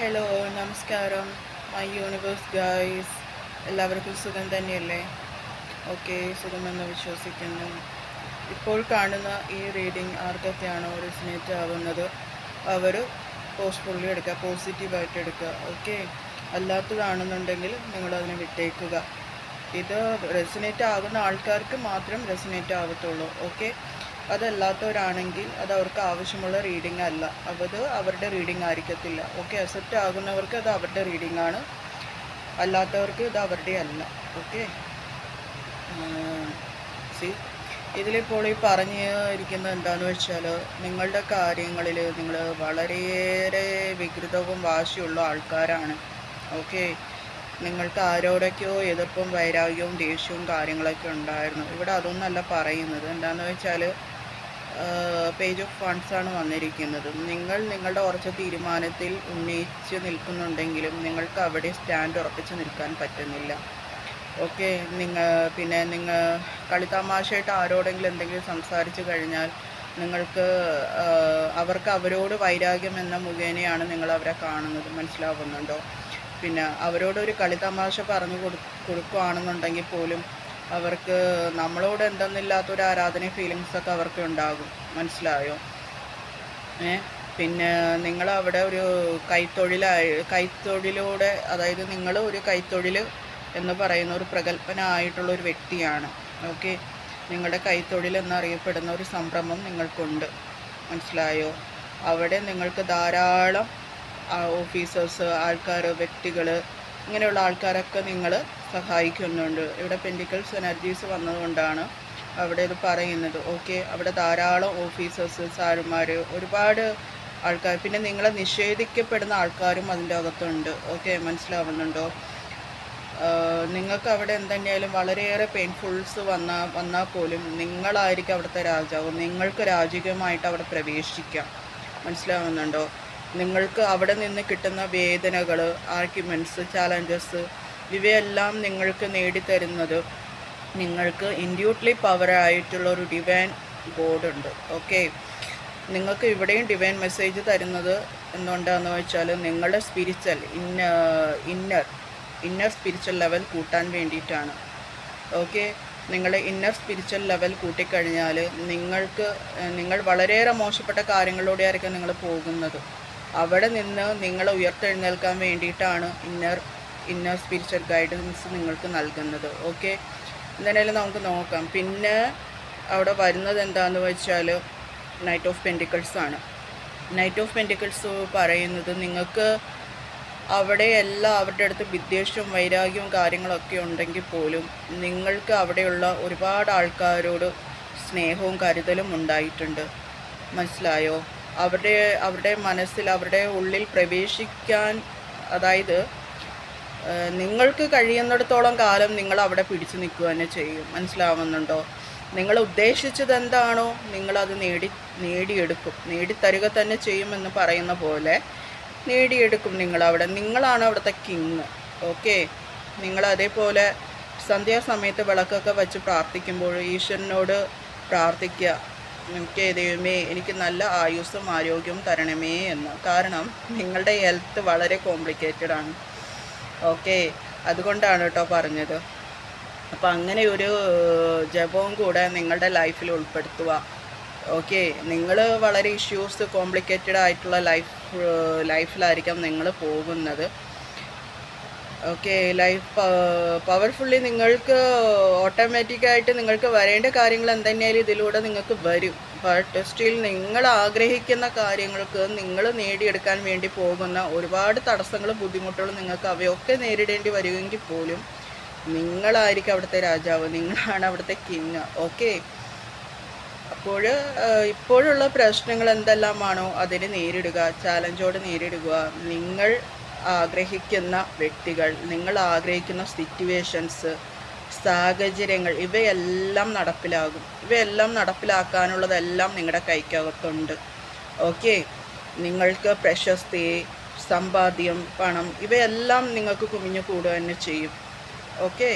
Hello നമസ്കാരം. My universe guys എല്ലാവർക്കും സുഖം തന്നെയല്ലേ? ഓക്കെ സുഖമെന്ന് വിശ്വസിക്കുന്നു. ഇപ്പോൾ കാണുന്ന ഈ റീഡിംഗ് ആർക്കൊക്കെയാണോ റെസിനേറ്റ് ആവുന്നത്? അവർ പോസ്റ്റ്ഫുള്ളി എടുക്കുക പോസിറ്റീവായിട്ട് എടുക്കുക ഓക്കെ? അല്ലാത്തതാണെന്നുണ്ടെങ്കിൽ നിങ്ങളതിനെ വിട്ടേക്കുക. ഇത് റെസിനേറ്റ് ആകുന്ന ആൾക്കാർക്ക് മാത്രം റെസിനേറ്റ് ആവത്തുള്ളൂ ഓക്കെ? അതല്ലാത്തവരാണെങ്കിൽ അത് അവർക്ക് ആവശ്യമുള്ള റീഡിംഗ് അല്ല. അത് അവരുടെ റീഡിംഗ് ആയിരിക്കത്തില്ല. ഓക്കെ അക്സെപ്റ്റ് ആകുന്നവർക്ക് അത് അവരുടെ റീഡിംഗ് ആണ്. അല്ലാത്തവർക്ക് ഇത് അവരുടെ അല്ല. ഓക്കെ സി ഇതിലിപ്പോൾ ഈ പറഞ്ഞു ഇരിക്കുന്ന എന്താണെന്ന് വെച്ചാൽ നിങ്ങളുടെ കാര്യങ്ങളിൽ നിങ്ങൾ വളരെയേറെ വികൃതവും വാശിയുള്ള ആൾക്കാരാണ്. ഓക്കെ നിങ്ങൾക്ക് ആരോടൊക്കെയോ എതിർപ്പും വൈരാഗ്യവും ദേഷ്യവും കാര്യങ്ങളൊക്കെ ഉണ്ടായിരുന്നു. ഇവിടെ അതൊന്നല്ല പറയുന്നത്. എന്താണെന്ന് വെച്ചാൽ പേജ് ഓഫ് ഫണ്ട്സ് ആണ് വന്നിരിക്കുന്നത്. നിങ്ങൾ നിങ്ങളുടെ ഉറച്ച തീരുമാനത്തിൽ ഉന്നയിച്ച് നിൽക്കുന്നുണ്ടെങ്കിലും നിങ്ങൾക്ക് അവിടെ സ്റ്റാൻഡ് ഉറപ്പിച്ച് നിൽക്കാൻ പറ്റുന്നില്ല. ഓക്കെ നിങ്ങൾ പിന്നെ നിങ്ങൾ കളിത്തമാശയായിട്ട് ആരോടെങ്കിലും എന്തെങ്കിലും സംസാരിച്ചു കഴിഞ്ഞാൽ നിങ്ങൾക്ക് അവർക്ക് അവരോട് വൈരാഗ്യം എന്ന മുഖേനയാണ് നിങ്ങൾ അവരെ കാണുന്നത്. മനസ്സിലാവുന്നുണ്ടോ? പിന്നെ അവരോടൊരു കളിതമാശ പറഞ്ഞു കൊടു കൊടുക്കുകയാണെന്നുണ്ടെങ്കിൽ പോലും അവർക്ക് നമ്മളോട് എന്തെന്നില്ലാത്തൊരു ആരാധന ഫീലിങ്സ് ഒക്കെ അവർക്ക് ഉണ്ടാകും. മനസ്സിലായോ? ഏ? പിന്നെ നിങ്ങൾ അവിടെ ഒരു കൈത്തൊഴിലായി കൈത്തൊഴിലൂടെ അതായത് നിങ്ങൾ ഒരു കൈത്തൊഴിൽ എന്ന് പറയുന്ന ഒരു പ്രഗത്ഭനായിട്ടുള്ള ഒരു വ്യക്തിയാണ്. ഓക്കെ? നിങ്ങളുടെ കൈത്തൊഴിൽ എന്നറിയപ്പെടുന്ന ഒരു സംരംഭം നിങ്ങൾക്കുണ്ട്. മനസ്സിലായോ? അവിടെ നിങ്ങൾക്ക് ധാരാളം ഓഫീസേഴ്സ് ആൾക്കാർ വ്യക്തികൾ ഇങ്ങനെയുള്ള ആൾക്കാരൊക്കെ നിങ്ങൾ സഹായിക്കുന്നുണ്ട്. ഇവിടെ പെൻഡിക്കൽസ് എനർജീസ് വന്നതുകൊണ്ടാണ് അവിടെ ഇത് പറയുന്നത്. ഓക്കെ അവിടെ ധാരാളം ഓഫീസേഴ്സ് സാറുമാർ ഒരുപാട് ആൾക്കാർ പിന്നെ നിങ്ങളെ നിഷേധിക്കപ്പെടുന്ന ആൾക്കാരും അതിന്റെ അകത്തുണ്ട്. ഓക്കെ മനസ്സിലാവുന്നുണ്ടോ? നിങ്ങൾക്ക് അവിടെ എന്തെങ്കിലും വളരെയേറെ പെയിൻഫുൾസ് വന്ന വന്നാൽ പോലും നിങ്ങളായിരിക്കും അവിടുത്തെ രാജാവ്. നിങ്ങൾക്ക് രാജകീയമായിട്ട് അവിടെ പ്രവേശിക്കാം. മനസ്സിലാവുന്നുണ്ടോ? നിങ്ങൾക്ക് അവിടെ നിന്ന് കിട്ടുന്ന വേദനകൾ ആർഗ്യുമെന്റ്സ് ചാലഞ്ചസ് ഇവയെല്ലാം നിങ്ങൾക്ക് നേടിത്തരുന്നത് നിങ്ങൾക്ക് ഇൻഡ്യൂട്ട്ലി പവറായിട്ടുള്ള ഒരു ഡിവൈൻ ഉണ്ട്. ഓക്കെ നിങ്ങൾക്ക് ഇവിടെയും ഡിവൈൻ മെസ്സേജ് തരുന്നത് എന്തുകൊണ്ടാന്ന് വെച്ചാൽ നിങ്ങളുടെ സ്പിരിച്വൽ ഇന്ന ഇന്നർ ഇന്നർ സ്പിരിച്വൽ ലെവൽ കൂട്ടാൻ വേണ്ടിയിട്ടാണ്. ഓക്കെ നിങ്ങളുടെ ഇന്നർ സ്പിരിച്വൽ ലെവൽ കൂട്ടിക്കഴിഞ്ഞാൽ നിങ്ങൾക്ക് നിങ്ങൾ വളരെയേറെ മോശപ്പെട്ട കാര്യങ്ങളിലൂടെ ആയിരിക്കും നിങ്ങൾ പോകുന്നത്. അവിടെ നിന്ന് നിങ്ങളെ ഉയർത്തെഴുന്നേൽക്കാൻ വേണ്ടിയിട്ടാണ് ഇന്നർ ഇന്നർ സ്പിരിച്വൽ ഗൈഡൻസ് നിങ്ങൾക്ക് നൽകുന്നത്. ഓക്കെ എന്തായാലും നമുക്ക് നോക്കാം. പിന്നെ അവിടെ വരുന്നത് എന്താണെന്ന് വെച്ചാൽ നൈറ്റ് ഓഫ് പെന്റിക്കിൾസ് ആണ്. നൈറ്റ് ഓഫ് പെന്റിക്കിൾസ് പറയുന്നത് നിങ്ങൾക്ക് അവിടെ എല്ലാം അവരുടെ അടുത്ത് വിദ്വേഷവും വൈരാഗ്യവും കാര്യങ്ങളൊക്കെ ഉണ്ടെങ്കിൽ പോലും നിങ്ങൾക്ക് അവിടെയുള്ള ഒരുപാട് ആൾക്കാരോട് സ്നേഹവും കരുതലും ഉണ്ടായിട്ടുണ്ട്. മനസ്സിലായോ? അവരുടെ അവരുടെ മനസ്സിൽ അവരുടെ ഉള്ളിൽ പ്രവേശിക്കാൻ അതായത് നിങ്ങൾക്ക് കഴിയുന്നിടത്തോളം കാലം നിങ്ങൾ അവിടെ പിടിച്ചു നിൽക്കുക തന്നെ ചെയ്യും. മനസ്സിലാവുന്നുണ്ടോ? നിങ്ങൾ ഉദ്ദേശിച്ചത് എന്താണോ നിങ്ങളത് നേടി നേടിയെടുക്കും. നേടിത്തരിക തന്നെ ചെയ്യുമെന്ന് പറയുന്ന പോലെ നേടിയെടുക്കും നിങ്ങൾ അവിടെ. നിങ്ങളാണ് അവിടുത്തെ കിങ് ഓക്കെ? നിങ്ങൾ അതേപോലെ സന്ധ്യാസമയത്ത് വിളക്കൊക്കെ വെച്ച് പ്രാർത്ഥിക്കുമ്പോൾ ഈശ്വരനോട് പ്രാർത്ഥിക്കുക. എനിക്ക് ദൈവമേ എനിക്ക് നല്ല ആയുസ്സും ആരോഗ്യവും തരണമേ എന്ന്. കാരണം നിങ്ങളുടെ ഹെൽത്ത് വളരെ കോംപ്ലിക്കേറ്റഡ് ആണ്. ഓക്കെ അതുകൊണ്ടാണ് കേട്ടോ പറഞ്ഞത്. അപ്പം അങ്ങനെ ഒരു ജപവും കൂടെ നിങ്ങളുടെ ലൈഫിൽ ഉൾപ്പെടുത്തുക. ഓക്കെ നിങ്ങൾ വളരെ ഇഷ്യൂസ് കോംപ്ലിക്കേറ്റഡ് ആയിട്ടുള്ള ലൈഫ് ലൈഫിലായിരിക്കാം നിങ്ങൾ പോകുന്നത്. ഓക്കെ ലൈഫ് പവർഫുള്ളി നിങ്ങൾക്ക് ഓട്ടോമാറ്റിക്കായിട്ട് നിങ്ങൾക്ക് വരേണ്ട കാര്യങ്ങൾ എന്തെങ്കിലും ഇതിലൂടെ നിങ്ങൾക്ക് വരും. ബട്ട് സ്റ്റിൽ നിങ്ങൾ ആഗ്രഹിക്കുന്ന കാര്യങ്ങൾക്ക് നിങ്ങൾ നേടിയെടുക്കാൻ വേണ്ടി പോകുന്ന ഒരുപാട് തടസ്സങ്ങളും ബുദ്ധിമുട്ടുകളും നിങ്ങൾക്ക് അവയൊക്കെ നേരിടേണ്ടി വരുമെങ്കിൽ പോലും നിങ്ങളായിരിക്കും അവിടുത്തെ രാജാവ് നിങ്ങളാണ് അവിടുത്തെ കിങ് ഓക്കെ അപ്പോൾ ഇപ്പോഴുള്ള പ്രശ്നങ്ങൾ എന്തെല്ലാമാണോ അതിനെ നേരിടുക ചാലഞ്ചോട് നേരിടുക. നിങ്ങൾ ആഗ്രഹിക്കുന്ന വ്യക്തികൾ നിങ്ങൾ ആഗ്രഹിക്കുന്ന സിറ്റുവേഷൻസ് സാഹചര്യങ്ങൾ ഇവയെല്ലാം നടപ്പിലാകും. ഇവയെല്ലാം നടപ്പിലാക്കാനുള്ളതെല്ലാം നിങ്ങളുടെ കൈക്കകത്തുണ്ട്. ഓക്കെ നിങ്ങൾക്ക് പ്രശസ്തി സമ്പാദ്യം പണം ഇവയെല്ലാം നിങ്ങൾക്ക് കുമിഞ്ഞു കൂടുക തന്നെ ചെയ്യും. ഓക്കെ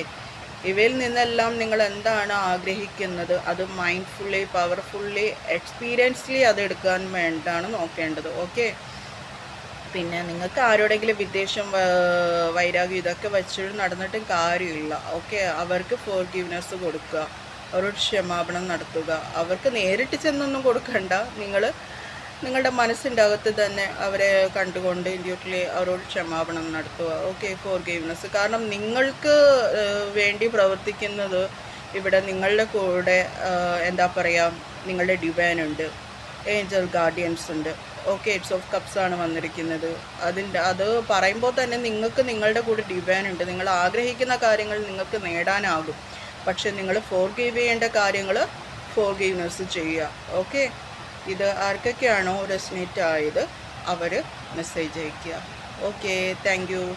ഇവയിൽ നിന്നെല്ലാം നിങ്ങൾ എന്താണ് ആഗ്രഹിക്കുന്നത്? അത് മൈൻഡ്ഫുള്ളി പവർഫുള്ളി എക്സ്പീരിയൻസ്ലി അത് എടുക്കാൻ വേണ്ടിയാണ് നോക്കേണ്ടത്. ഓക്കെ പിന്നെ നിങ്ങൾക്ക് ആരോടെങ്കിലും വിദ്വേഷം വൈരാഗ്യം ഇതൊക്കെ വെച്ച് നടന്നിട്ടും കാര്യമില്ല. ഓക്കെ അവർക്ക് ഫോർ ഗീവ്നെസ് കൊടുക്കുക. അവരോട് ക്ഷമാപണം നടത്തുക. അവർക്ക് നേരിട്ട് ചെന്നൊന്നും കൊടുക്കണ്ട. നിങ്ങൾ നിങ്ങളുടെ മനസ്സിന്റെ അകത്ത് തന്നെ അവരെ കണ്ടുകൊണ്ട് ഇൻഡ്യൂട്ടിൽ അവരോട് ക്ഷമാപണം നടത്തുക. ഓക്കെ ഫോർ ഗീവ്നെസ് കാരണം നിങ്ങൾക്ക് വേണ്ടി പ്രവർത്തിക്കുന്നത് ഇവിടെ നിങ്ങളുടെ കൂടെ എന്താ പറയുക നിങ്ങളുടെ ഡിവൈൻ ഉണ്ട്. ഏഞ്ചൽ ഗാർഡിയൻസ് ഉണ്ട്. ഓക്കെ എയ്റ്റ്സ് ഓഫ് കപ്സ് ആണ് വന്നിരിക്കുന്നത്. അതിന്റെ അത് പറയുമ്പോൾ തന്നെ നിങ്ങൾക്ക് നിങ്ങളുടെ കൂടെ ഡിവാൻ ഉണ്ട്. നിങ്ങൾ ആഗ്രഹിക്കുന്ന കാര്യങ്ങൾ നിങ്ങൾക്ക് നേടാനാകും. പക്ഷെ നിങ്ങൾ ഫോർ ഗീവ് ചെയ്യേണ്ട കാര്യങ്ങൾ ഫോർ ഫോർഗീവ്നെസ് ചെയ്യുക. ഓക്കെ ഇത് ആർക്കൊക്കെയാണോ റെസ്നേറ്റ് ആയത്? അവർ മെസ്സേജ് അയയ്ക്കുക. Okay thank